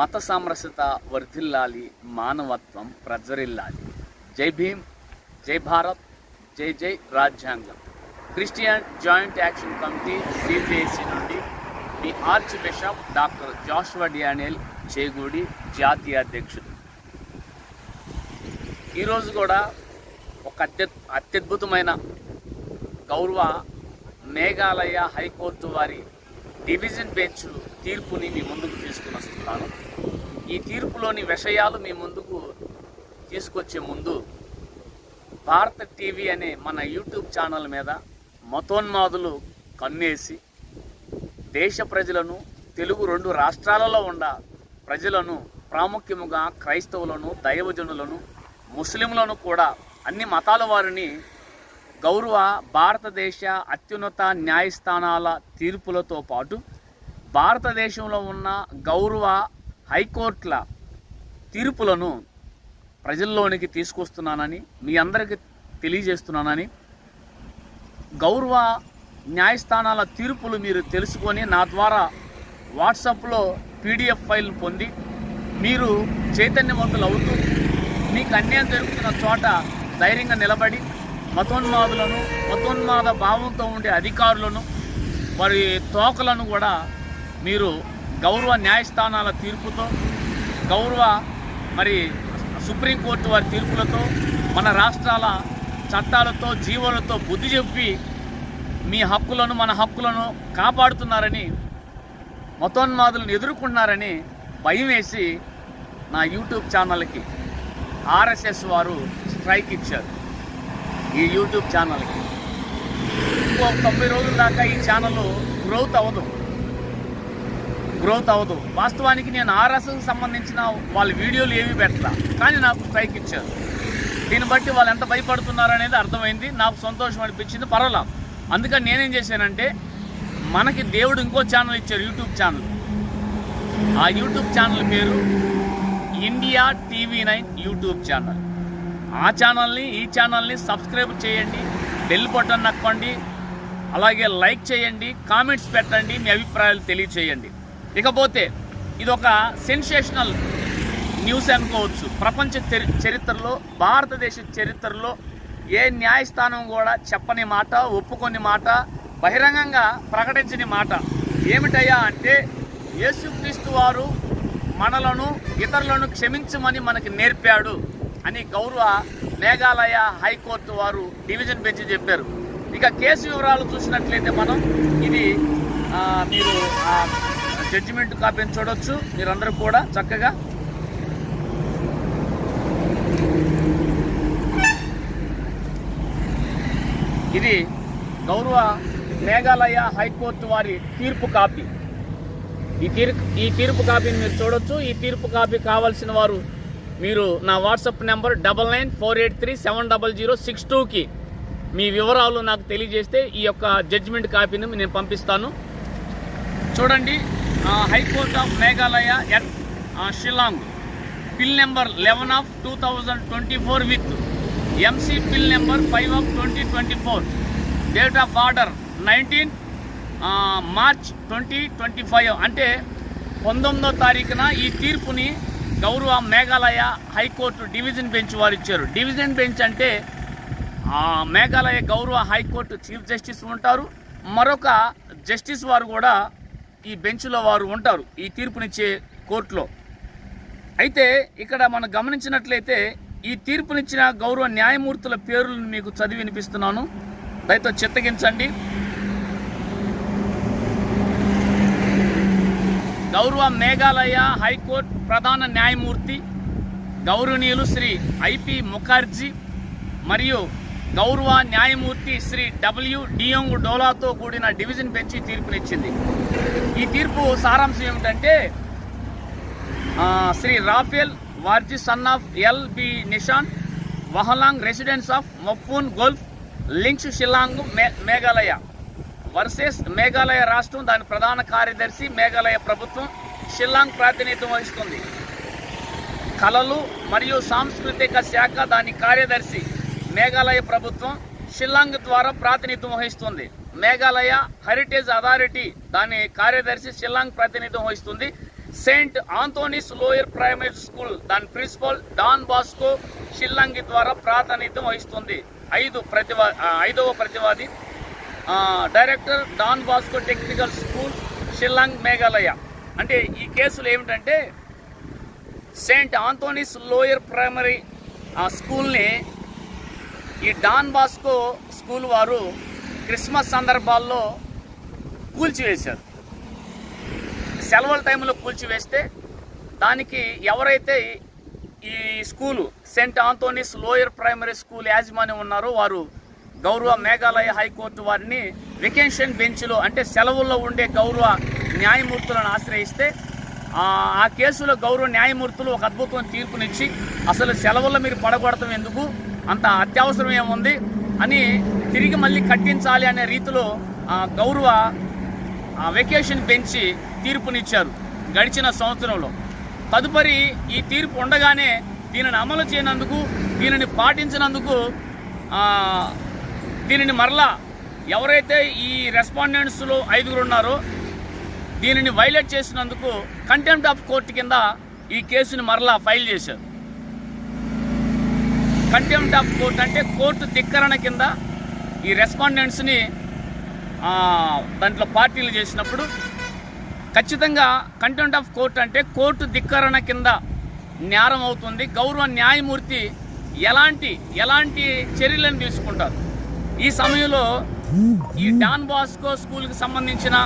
మత సామరస్యత వర్ధిల్లాలి మానవత్వం ప్రజ్వరిల్లాలి. జై భీమ్ జై భారత్ జై జై రాజ్యాంగం. Christian joint action committee CPIC నుండి మీ arch bishop doctor Joshua Daniel Chegudi జాతీయ అధ్యక్షుడు. ఈరోజు కూడా ఒక అత్య అత్యద్భుతమైన గౌరవ మేఘాలయ హైకోర్టు వారి డివిజన్ బెంచ్ తీర్పుని మీ ముందుకు తీసుకుని వస్తున్నాను ఈ తీర్పులోని విషయాలు మీ ముందుకు తీసుకొచ్చే ముందు భారత టీవీ అనే మన యూట్యూబ్ ఛానల్ మీద మతోన్మాదులు కన్నేసి దేశ ప్రజలను తెలుగు రెండు రాష్ట్రాలలో ఉన్న ప్రజలను ప్రాముఖ్యముగా క్రైస్తవులను దైవజనులను ముస్లింలను కూడా అన్ని మతాల వారిని గౌరవ భారతదేశ అత్యున్నత న్యాయస్థానాల తీర్పులతో పాటు భారతదేశంలో ఉన్న గౌరవ హైకోర్టుల తీర్పులను ప్రజల్లోనికి తీసుకొస్తున్నానని మీ అందరికీ తెలియజేస్తున్నానని గౌరవ న్యాయస్థానాల తీర్పులు మీరు తెలుసుకొని నా ద్వారా వాట్సాప్లో పీడిఎఫ్ ఫైల్ పొంది మీరు చైతన్యవంతులు అవుతూ మీకు అన్యాయం జరుగుతున్న చోట ధైర్యంగా నిలబడి మతోన్మాదులను మతోన్మాద భావంతో ఉండే అధికారులను వారి తోకలను కూడా మీరు గౌరవ న్యాయస్థానాల తీర్పుతో గౌరవ మరి సుప్రీంకోర్టు వారి తీర్పులతో మన రాష్ట్రాల చట్టాలతో జీవోలతో బుద్ధి చెప్పి మీ హక్కులను మన హక్కులను కాపాడుతున్నారని మతోన్మాదులను ఎదుర్కొన్నారని భయం వేసి నా యూట్యూబ్ ఛానల్కి ఆర్ఎస్ఎస్ వారు స్ట్రైక్ ఇచ్చారు. ఈ యూట్యూబ్ ఛానల్కి ఇంకో తొంభై రోజుల దాకా ఈ ఛానల్ గ్రోత్ అవ్వదు. గ్రోత్ అవ్వదు. వాస్తవానికి నేను ఆర్ఎస్కి సంబంధించిన వాళ్ళ వీడియోలు ఏవి పెట్టలా కానీ నాకు స్ట్రైక్ ఇచ్చారు. దీన్ని బట్టి వాళ్ళు ఎంత భయపడుతున్నారు అనేది అర్థమైంది. నాకు సంతోషం అనిపించింది. పర్వాలా. అందుకని నేనేం చేశానంటే మనకి దేవుడు ఇంకో ఛానల్ ఇచ్చారు యూట్యూబ్ ఛానల్. ఆ యూట్యూబ్ ఛానల్ పేరు India TV nine YouTube channel. ఆ ఛానల్ని ఈ ఛానల్ని సబ్స్క్రైబ్ చేయండి బెల్ బటన్ నొక్కండి అలాగే లైక్ చేయండి కామెంట్స్ పెట్టండి మీ అభిప్రాయాలు తెలియచేయండి. ఇకపోతే ఇది ఒక సెన్సేషనల్ న్యూస్ అనుకోవచ్చు. ప్రపంచ చరిత్రలో భారతదేశ చరిత్రలో ఏ న్యాయస్థానం కూడా చెప్పని మాట ఒప్పుకొని మాట బహిరంగంగా ప్రకటించని మాట. ఏమిటయ్యా అంటే యేసుక్రీస్తు వారు మనలను ఇతరులను క్షమించమని మనకి నేర్పాడు. అని గౌరవ మేఘాలయ హైకోర్టు వారు డివిజన్ బెంచ్ చెప్పారు. ఇక కేసు వివరాలు చూసినట్లయితే మనం ఇది మీరు జడ్జిమెంట్ కాపీని చూడొచ్చు మీరందరూ కూడా చక్కగా ఇది గౌరవ మేఘాలయ హైకోర్టు వారి తీర్పు కాపీ. ఈ తీర్పు ఈ తీర్పు కాపీని మీరు చూడొచ్చు. ఈ తీర్పు కాపీ కావాల్సిన వారు మీరు నా WhatsApp number double nine four eight three seven double zero six టూకి మీ వివరాలు నాకు తెలియజేస్తే ఈ యొక్క జడ్జిమెంట్ కాపీని నేను పంపిస్తాను. చూడండి high court of Meghalaya at uh, Shillong PIL number eleven of two thousand twenty four with MC PIL number five of twenty twenty four date of order nineteen March twenty twenty five అంటే పంతొమ్మిదో తారీఖున ఈ తీర్పుని గౌరవ మేఘాలయ హైకోర్టు డివిజన్ బెంచ్ వారు ఇచ్చారు. Division bench అంటే మేఘాలయ గౌరవ హైకోర్టు చీఫ్ జస్టిస్ ఉంటారు. మరొక జస్టిస్ వారు కూడా ఈ బెంచ్లో వారు ఉంటారు ఈ తీర్పునిచ్చే కోర్టులో. అయితే ఇక్కడ మనం గమనించినట్లయితే ఈ తీర్పునిచ్చిన గౌరవ న్యాయమూర్తుల పేర్లను మీకు చదివి వినిపిస్తున్నాను. దయతో చిత్తగించండి. గౌరవ మేఘాలయ హైకోర్టు ప్రధాన న్యాయమూర్తి గౌరవనీయులు శ్రీ ఐపి ముఖర్జీ మరియు గౌరవ న్యాయమూర్తి శ్రీ డబ్ల్యూ డియోంగ్ డోలాతో కూడిన డివిజన్ బెంచ్ తీర్పునిచ్చింది. ఈ తీర్పు సారాంశం ఏమిటంటే Shri Rafael Warjri son of L B Nishan Wahlang residence of మఫూన్ golf links Shillong మే మేఘాలయ. వర్సెస్ మేఘాలయ రాష్ట్రం దాని ప్రధాన కార్యదర్శి మేఘాలయ ప్రభుత్వం షిల్లాంగ్ ప్రాతినిధ్యం వహిస్తుంది. కళలు మరియు సాంస్కృతిక శాఖ దాని కార్యదర్శి మేఘాలయ ప్రభుత్వం షిల్లాంగ్ ద్వారా ప్రాతినిధ్యం వహిస్తుంది. మేఘాలయ హెరిటేజ్ అథారిటీ దాని కార్యదర్శి షిల్లాంగ్ ప్రాతినిధ్యం వహిస్తుంది. Saint Anthony's lower primary school దాని ప్రిన్సిపల్ డాన్ బాస్కో షిల్లాంగ్ ద్వారా ప్రాతినిధ్యం వహిస్తుంది. ఐదు ప్రతివా ఐదవ ప్రతివాది director Don Bosco technical school Shillong Meghalaya. అంటే ఈ కేసులు ఏమిటంటే సెయింట్ ఆంథోనీస్ లోయర్ ప్రైమరీ ఆ స్కూల్ని ఈ డాన్ బాస్కో స్కూల్ వారు క్రిస్మస్ సందర్భాల్లో కూల్చివేశారు. సెలవుల టైంలో కూల్చివేస్తే దానికి ఎవరైతే ఈ school Saint Anthony's lower primary school యాజమాన్యం ఉన్నారో వారు గౌరవ మేఘాలయ హైకోర్టు వారిని వెకేషన్ బెంచ్లో అంటే సెలవుల్లో ఉండే గౌరవ న్యాయమూర్తులను ఆశ్రయిస్తే ఆ కేసులో గౌరవ న్యాయమూర్తులు ఒక అద్భుతమైన తీర్పునిచ్చి అసలు సెలవుల్లో మీరు పడగొడతాం ఎందుకు? అంత అత్యవసరం ఏముంది? అని తిరిగి మళ్ళీ కట్టించాలి అనే రీతిలో గౌరవ వెకేషన్ బెంచి తీర్పునిచ్చారు గడిచిన సంవత్సరంలో. తదుపరి ఈ తీర్పు ఉండగానే దీనిని అమలు చేయనందుకు దీనిని పాటించినందుకు దీనిని మరలా ఎవరైతే ఈ రెస్పాండెంట్స్లో ఐదుగురు ఉన్నారో దీనిని వైలేట్ చేసినందుకు కంటెంప్ట్ ఆఫ్ కోర్టు కింద ఈ కేసుని మరలా ఫైల్ చేశారు. కంటెంప్ట్ ఆఫ్ కోర్ట్ అంటే కోర్టు ధిక్కరణ కింద ఈ రెస్పాండెంట్స్ని దాంట్లో పార్టీలు చేసినప్పుడు ఖచ్చితంగా కంటెంట్ ఆఫ్ కోర్ట్ అంటే కోర్టు ధిక్కరణ కింద నేరం అవుతుంది. గౌరవ న్యాయమూర్తి ఎలాంటి ఎలాంటి చర్యలను తీసుకుంటారు? ఈ సమయంలో ఈ డాన్ బాస్కో స్కూల్కి సంబంధించిన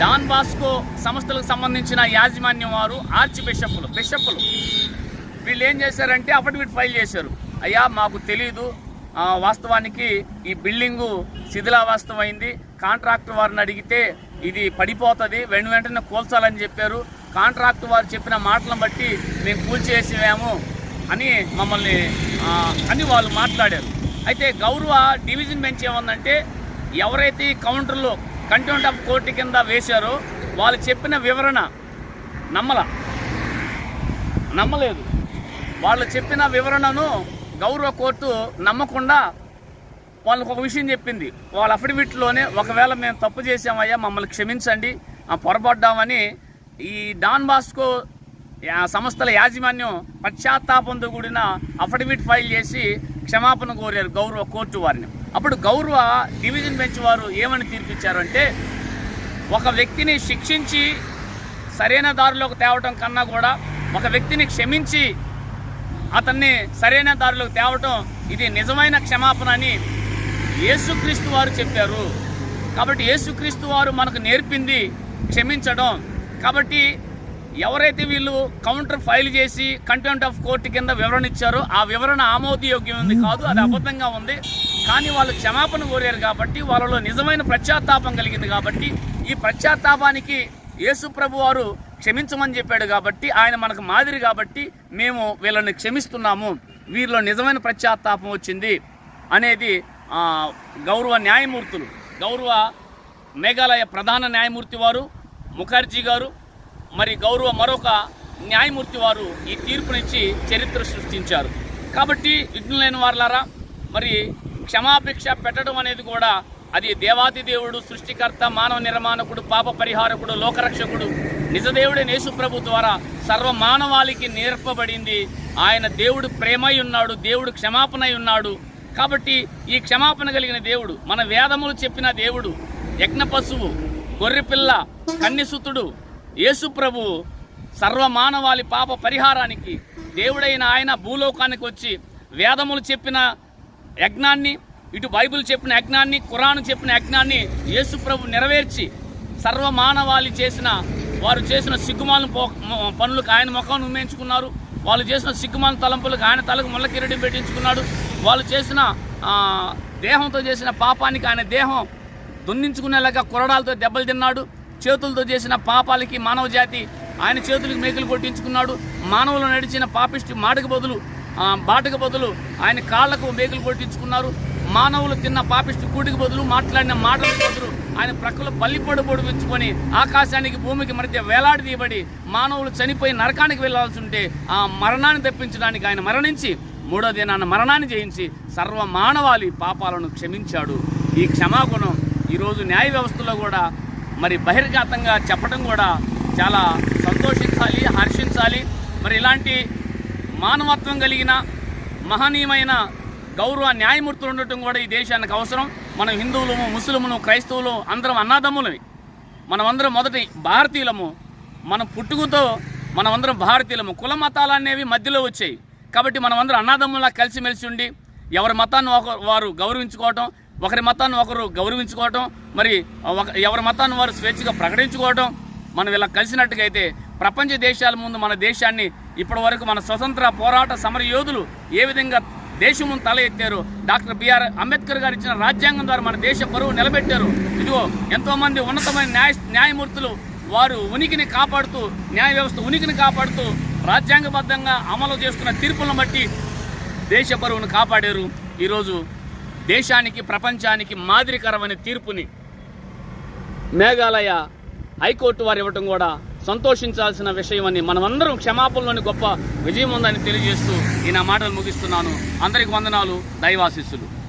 డాన్ బాస్కో సంస్థలకు సంబంధించిన యాజమాన్యం వారు ఆర్చ్ బిషప్లు బిషప్లు వీళ్ళు ఏం చేశారంటే అఫిడవిట్ ఫైల్ చేశారు. అయ్యా మాకు తెలియదు వాస్తవానికి ఈ బిల్డింగు శిథిలావాస్తవమైంది. కాంట్రాక్టర్ వారిని అడిగితే ఇది పడిపోతుంది వెను వెంటనే కూల్చాలని చెప్పారు. కాంట్రాక్టర్ వారు చెప్పిన మాటలను బట్టి మేము కూల్చేసేవాము అని మమ్మల్ని అని వాళ్ళు మాట్లాడారు. అయితే గౌరవ డివిజన్ బెంచ్ ఏముందంటే ఎవరైతే ఈ కౌంటర్లో కంటెంట్ ఆఫ్ కోర్టు కింద వేశారో వాళ్ళు చెప్పిన వివరణ నమ్మల. నమ్మలేదు. వాళ్ళు చెప్పిన వివరణను గౌరవ కోర్టు నమ్మకుండా వాళ్ళకు ఒక విషయం చెప్పింది. వాళ్ళ అఫిడవిట్లోనే ఒకవేళ మేము తప్పు చేసామయ్యా మమ్మల్ని క్షమించండి పొరపడ్డామని ఈ డాన్ బాస్కో సంస్థల యాజమాన్యం పశ్చాత్తాపంతో కూడిన అఫిడవిట్ ఫైల్ చేసి క్షమాపణ కోరారు గౌరవ కోర్టు వారిని. అప్పుడు గౌరవ డివిజన్ బెంచ్ వారు ఏమని తీర్పిచ్చారంటే ఒక వ్యక్తిని శిక్షించి సరైన దారిలోకి తేవటం కన్నా కూడా ఒక వ్యక్తిని క్షమించి అతన్ని సరైన దారిలోకి తేవటం ఇది నిజమైన క్షమాపణ అని యేసుక్రీస్తు వారు చెప్పారు. కాబట్టి యేసుక్రీస్తు వారు మనకు నేర్పింది క్షమించడం. కాబట్టి ఎవరైతే వీళ్ళు కౌంటర్ ఫైల్ చేసి కంటెంట్ ఆఫ్ కోర్టు కింద వివరణ ఇచ్చారో ఆ వివరణ ఆమోదయోగ్యం ఉంది కాదు అది అబద్ధంగా ఉంది. కానీ వాళ్ళు క్షమాపణ కోరారు కాబట్టి వాళ్ళలో నిజమైన పశ్చాత్తాపం కలిగింది కాబట్టి ఈ పశ్చాత్తాపానికి యేసు ప్రభు వారు క్షమించమని చెప్పాడు కాబట్టి ఆయన మనకు మాదిరి కాబట్టి మేము వీళ్ళని క్షమిస్తున్నాము. వీరిలో నిజమైన పశ్చాత్తాపం వచ్చింది అనేది గౌరవ న్యాయమూర్తులు గౌరవ మేఘాలయ ప్రధాన న్యాయమూర్తి వారు ముఖర్జీ గారు మరి గౌరవ మరొక న్యాయమూర్తి వారు ఈ తీర్పునిచ్చి చరిత్ర సృష్టించారు. కాబట్టి విఘ్నులైన వారులారా మరి క్షమాభిక్ష పెట్టడం అనేది కూడా అది దేవాది దేవుడు సృష్టికర్త మానవ నిర్మాణకుడు పాప పరిహారకుడు లోకరక్షకుడు నిజదేవుడే యేసుప్రభు ద్వారా సర్వ మానవాళికి నేర్పబడింది. ఆయన దేవుడు ప్రేమై ఉన్నాడు దేవుడు క్షమాపణై ఉన్నాడు. కాబట్టి ఈ క్షమాపణ కలిగిన దేవుడు మన వేదములు చెప్పిన దేవుడు యజ్ఞ పశువు గొర్రెపిల్ల కన్నిసుతుడు యేసుప్రభు సర్వమానవాళి పాప పరిహారానికి దేవుడైన ఆయన భూలోకానికి వచ్చి వేదములు చెప్పిన యజ్ఞాన్ని ఇటు బైబిల్ చెప్పిన యజ్ఞాన్ని కురాను చెప్పిన యజ్ఞాన్ని యేసుప్రభు నెరవేర్చి సర్వమానవాళి చేసిన వారు చేసిన సిగ్గుమాలను పనులకు ఆయన ముఖం ఉమ్మేయించుకున్నారు. వాళ్ళు చేసిన సిగ్గుమాల తలంపులకు ఆయన తలకు ముళ్ళ కిరీటం పెట్టించుకున్నాడు. వాళ్ళు చేసిన దేహంతో చేసిన పాపానికి ఆయన దేహం దున్నించుకునేలాగా కురడాలతో దెబ్బలు తిన్నాడు. చేతులతో చేసిన పాపాలకి మానవ జాతి ఆయన చేతులకు మేకులు కొట్టించుకున్నాడు. మానవులు నడిచిన పాపిష్టి మాటకు బదులు బాటకు బదులు ఆయన కాళ్ళకు మేకులు కొట్టించుకున్నారు. మానవులు తిన్న పాపిష్టి కూటికి బదులు మాట్లాడిన మాటలకు బదులు ఆయన ప్రక్కలో బల్లిపొడు పొడిపించుకొని ఆకాశానికి భూమికి మధ్య వేలాడదీయబడి మానవులు చనిపోయి నరకానికి వెళ్ళాల్సి ఉంటే ఆ మరణాన్ని తప్పించడానికి ఆయన మరణించి మూడో దినాన మరణాన్ని జయించి సర్వ మానవాళి పాపాలను క్షమించాడు. ఈ క్షమాగుణం ఈరోజు న్యాయ వ్యవస్థలో కూడా మరి బహిర్గతంగా చెప్పడం కూడా చాలా సంతోషించాలి హర్షించాలి. మరి ఇలాంటి మానవత్వం కలిగిన మహనీయమైన గౌరవ న్యాయమూర్తులు ఉండటం కూడా ఈ దేశానికి అవసరం. మనం హిందువులము ముస్లిములు క్రైస్తవులు అందరం అన్నాదమ్ములవి మనమందరం మొదటి భారతీయులము. మన పుట్టుకతో మనమందరం భారతీయులము. కుల మతాలు అనేవి మధ్యలో వచ్చాయి. కాబట్టి మనమందరం అన్నాదమ్ములా కలిసిమెలిసి ఉండి ఎవరి మతాన్ని ఒక వారు గౌరవించుకోవటం ఒకరి మతాన్ని ఒకరు గౌరవించుకోవటం మరి ఒక ఎవరి మతాన్ని వారు స్వేచ్ఛగా ప్రకటించుకోవటం మనం ఇలా కలిసినట్టుగా అయితే ప్రపంచ దేశాల ముందు మన దేశాన్ని ఇప్పటి వరకు మన స్వతంత్ర పోరాట సమర యోధులు ఏ విధంగా దేశం ముందు తల ఎత్తారు డాక్టర్ బిఆర్ అంబేద్కర్ గారు ఇచ్చిన రాజ్యాంగం ద్వారా మన దేశ పరువు నిలబెట్టారు. ఇదిగో ఎంతోమంది ఉన్నతమైన న్యాయ న్యాయమూర్తులు వారు ఉనికిని కాపాడుతూ న్యాయ వ్యవస్థ ఉనికిని కాపాడుతూ రాజ్యాంగబద్ధంగా అమలు చేస్తున్న తీర్పులను బట్టి దేశ పరువును కాపాడారు. ఈరోజు దేశానికి ప్రపంచానికి మాదిరికరమైన తీర్పుని మేఘాలయ హైకోర్టు వారు ఇవ్వటం కూడా సంతోషించాల్సిన విషయం అని మనమందరం క్షమాపణలోని గొప్ప విజయం ఉందని తెలియజేస్తూ ఈ నా మాటలు ముగిస్తున్నాను. అందరికి వందనాలు. దైవాశిస్సులు.